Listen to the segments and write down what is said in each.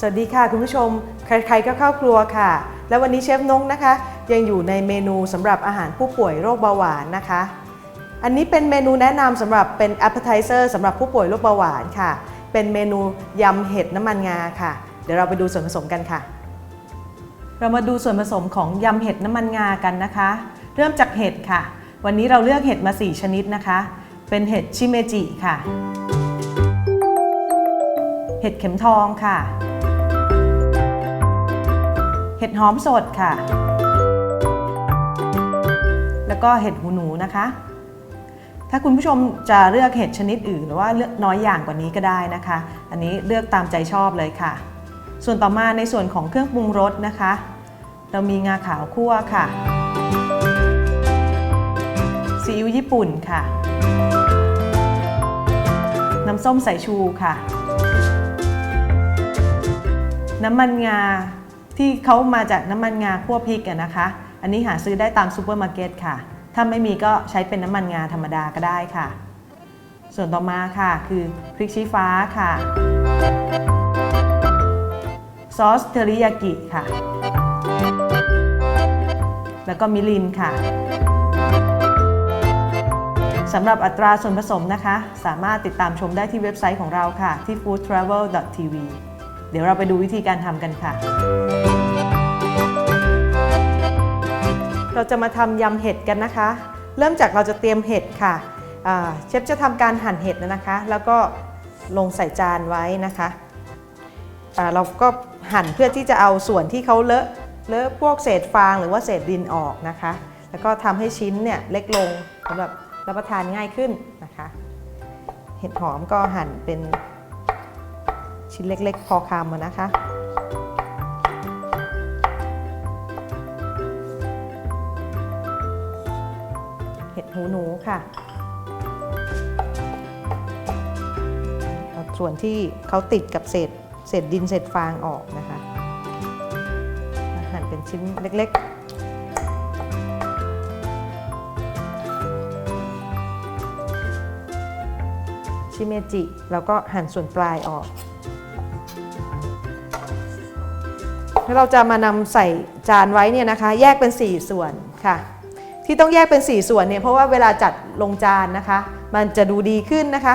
สวัสดีค่ะคุณผู้ชม ใครๆก็เข้าครัวค่ะ และวันนี้เชฟนงนะคะ ยังอยู่ในเมนูสำหรับอาหารผู้ป่วยโรคเบาหวานนะคะ อันนี้เป็นเมนูแนะนำสำหรับเป็น appetizer สำหรับผู้ป่วยโรคเบาหวานค่ะ เป็นเมนูยำเห็ดน้ำมันงาค่ะ เดี๋ยวเราไปดูส่วนผสมกันค่ะ เรามาดูส่วนผสมของยำเห็ดน้ำมันงากันนะคะ เริ่มจากเห็ดค่ะ วันนี้เราเลือกเห็ดมา 4 ชนิดนะคะ เป็นเห็ดชิเมจิค่ะ เห็ดเข็มทองค่ะ เห็ดหอมสดค่ะ แล้วก็เห็ดหูหนูนะคะ ถ้าคุณผู้ชมจะเลือกเห็ดชนิดอื่น หรือว่าเลือกน้อยอย่างกว่านี้ก็ได้นะคะ อันนี้เลือกตามใจชอบเลยค่ะ ส่วนต่อมาในส่วนของเครื่องปรุงรสนะคะ เรามีงาขาวคั่วค่ะซีอิ๊วญี่ปุ่นค่ะ น้ำส้มสายชูค่ะ น้ำมันงา ที่เขามาจากน้ำมันงาคั่วพริกนะคะ อันนี้หาซื้อได้ตามซูเปอร์มาร์เก็ตค่ะ ถ้าไม่มีก็ใช้เป็นน้ำมันงาธรรมดาก็ได้ค่ะ ส่วนต่อมาค่ะ คือพริกชี้ฟ้าค่ะ ซอสเทอริยากิค่ะ แล้วก็มิรินค่ะสำหรับอัตราส่วนผสมนะคะ สามารถติดตามชมได้ที่เว็บไซต์ของเราค่ะ ที่ foodtravel.tv เดี๋ยวเราไปดูวิธีการทำกันค่ะ เราจะมาทำยำเห็ดกันนะคะ เริ่มจากเราจะเตรียมเห็ดค่ะเชฟจะทำการหั่นเห็ดนะคะ แล้วก็ลงใส่จานไว้นะคะเราก็หั่นเพื่อที่จะเอาส่วนที่เขาเลอะเลอะพวกเศษฟางหรือว่าเศษดินออกนะคะ แล้วก็ทำให้ชิ้นเนี่ยเล็กลงสำหรับรับประทานง่ายขึ้นนะคะ เห็ดหอมก็หั่นเป็น ชิ้นเล็กๆ พอคำนะคะ เห็ดหูหนูค่ะ ส่วนที่เขาติดกับเศษเศษดินเศษฟางออกนะคะหั่นเป็นชิ้นเล็กๆชิเมจิ แล้วก็หั่นส่วนปลายออก แล้วเราจะมานำใส่จานไว้เนี่ยนะคะ แยกเป็น 4 ส่วนค่ะ ที่ต้องแยกเป็น 4 ส่วนเนี่ยเพราะว่าเวลาจัดลงจานนะคะ มันจะดูดีขึ้นนะคะ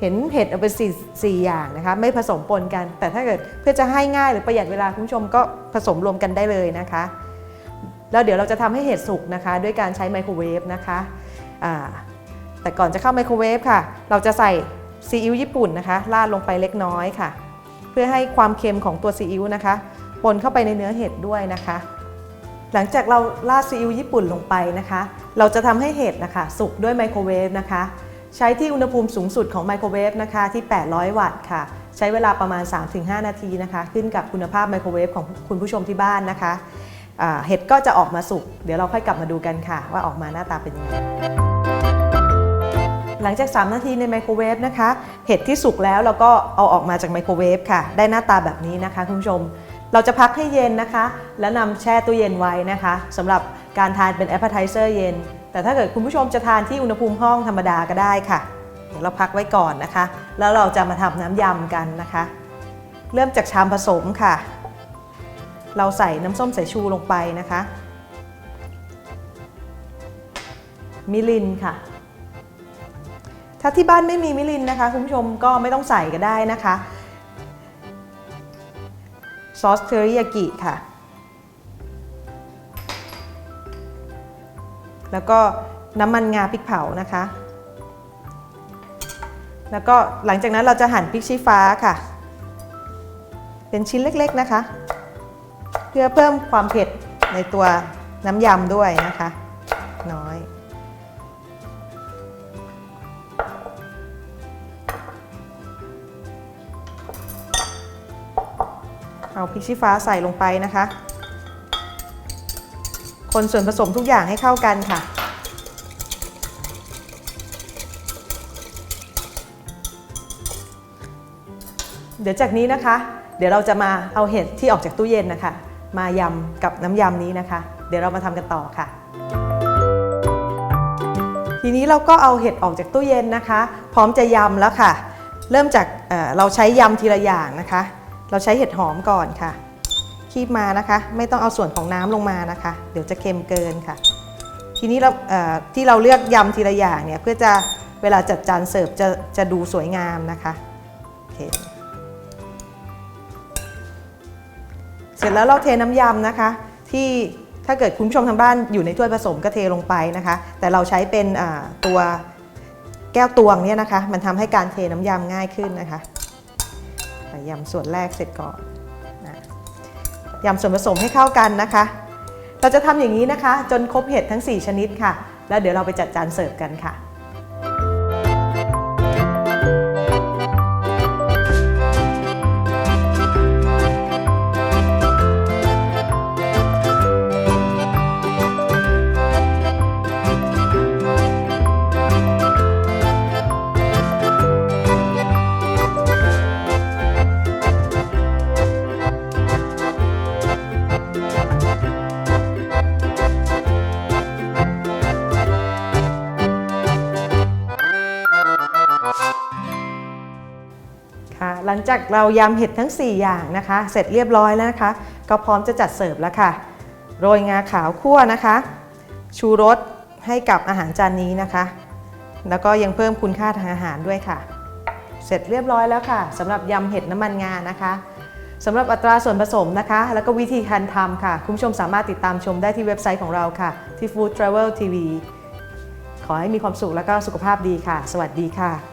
เห็นเห็ดเอาเป็น4 4อย่างนะคะ ไม่ผสมปนกัน แต่ถ้าเกิดเพื่อจะให้ง่ายหรือประหยัดเวลาคุณผู้ชมก็ผสมรวมกันได้เลยนะคะ แล้วเดี๋ยวเราจะทำให้เห็ดสุกนะคะ ด้วยการใช้ไมโครเวฟนะคะแต่ก่อนจะเข้าไมโครเวฟค่ะ เราจะใส่ซีอิ๊วญี่ปุ่นนะคะราดลงไปเล็กน้อยค่ะ เพื่อให้ความเค็มของตัวซีอิ๊วนะคะ ปนเข้าไปในเนื้อเห็ดด้วยนะคะ หลังจากเราราดซีอิ๊วญี่ปุ่นลงไปนะคะ เราจะทำให้เห็ดนะคะ สุกด้วยไมโครเวฟนะคะ ใช้ที่อุณหภูมิสูงสุดของไมโครเวฟนะคะที่ 800 วัตต์ค่ะ ใช้เวลาประมาณ 3-5 นาทีนะคะ ขึ้นกับคุณภาพไมโครเวฟของคุณผู้ชมที่บ้านนะคะเห็ดก็จะออกมาสุก เดี๋ยวเราค่อยกลับมาดูกันค่ะ ว่าออกมาหน้าตาเป็นยังไง หลังจาก 3 นาทีในไมโครเวฟนะคะ เห็ดที่สุกแล้วเราก็เอาออกมาจากไมโครเวฟค่ะ ได้หน้าตาแบบนี้นะคะคุณผู้ชม เราจะพักให้เย็นนะคะ แล้วนำแช่ตู้เย็นไว้นะคะสำหรับการทานเป็น appetizer เย็น แต่ถ้าเกิดคุณผู้ชมจะทานที่อุณหภูมิห้องธรรมดาก็ได้ค่ะ เดี๋ยวเราพักไว้ก่อนนะคะ แล้วเราจะมาทำน้ำยำกันนะคะ เริ่มจากชามผสมค่ะ เราใส่น้ำส้มสายชูลงไปนะคะ มิลินค่ะ ถ้าที่บ้านไม่มีมิลินนะคะ คุณผู้ชมก็ไม่ต้องใส่ก็ได้นะคะ ซอสเทอริยากิค่ะ แล้วก็น้ำมันงาพริกเผานะคะ แล้วก็หลังจากนั้นเราจะหั่นพริกชี้ฟ้าค่ะ เป็นชิ้นเล็กๆนะคะ เพื่อเพิ่มความเผ็ดในตัวน้ำยำด้วยนะคะ น้อย เอาพริกชี้ฟ้าใส่ลงไปนะคะ คนส่วนผสมทุกอย่างให้เข้ากันค่ะ เดี๋ยวจากนี้นะคะ เดี๋ยวเราจะมาเอาเห็ดที่ออกจากตู้เย็นนะคะ มายำกับน้ำยำนี้นะคะ เดี๋ยวเรามาทำกันต่อค่ะ ทีนี้เราก็เอาเห็ดออกจากตู้เย็นนะคะ พร้อมจะยำแล้วค่ะ เริ่มจากเเราใช้ยำทีละอย่างนะคะ เราใช้เห็ดหอมก่อนค่ะ คีบมานะคะ ไม่ต้องเอาส่วนของน้ำลงมานะคะ เดี๋ยวจะเค็มเกินค่ะ ทีนี้เราเที่เราเลือกยำทีละอย่างเนี่ยเพื่อจะเวลาจัดจานเสิร์ฟจะจะดูสวยงามนะคะโอเคเสร็จแล้วเราเทน้ำยำนะคะ ที่ถ้าเกิดคุณผู้ชมทางบ้านอยู่ในถ้วยผสมก็เทลงไปนะคะ แต่เราใช้เป็นตัวแก้วตวงเนี่ยนะคะ มันทำให้การเทน้ำยำง่ายขึ้นนะคะ ยำส่วนแรกเสร็จก่อนนะยำส่วนผสมให้เข้ากันนะคะ เราจะทำอย่างนี้นะคะ จนครบเห็ดทั้ง 4 ชนิดค่ะ แล้วเดี๋ยวเราไปจัดจานเสิร์ฟกันค่ะะคะหลังจากเรายำเห็ดทั้ง 4 อย่างนะคะ เสร็จเรียบร้อยแล้วนะคะ ก็พร้อมจะจัดเสิร์ฟแล้วค่ะ โรยงาขาวคั่วนะคะ ชูรสให้กับอาหารจานนี้นะคะ แล้วก็ยังเพิ่มคุณค่าทางอาหารด้วยค่ะ เสร็จเรียบร้อยแล้วค่ะสำหรับยำเห็ดน้ำมันงานะคะสำหรับอัตราส่วนผสมนะคะ แล้วก็วิธีการทำค่ะ คุณผู้ชมสามารถติดตามชมได้ที่เว็บไซต์ของเราค่ะ ที่ Food Travel TV ขอให้มีความสุขและก็สุขภาพดีค่ะ สวัสดีค่ะ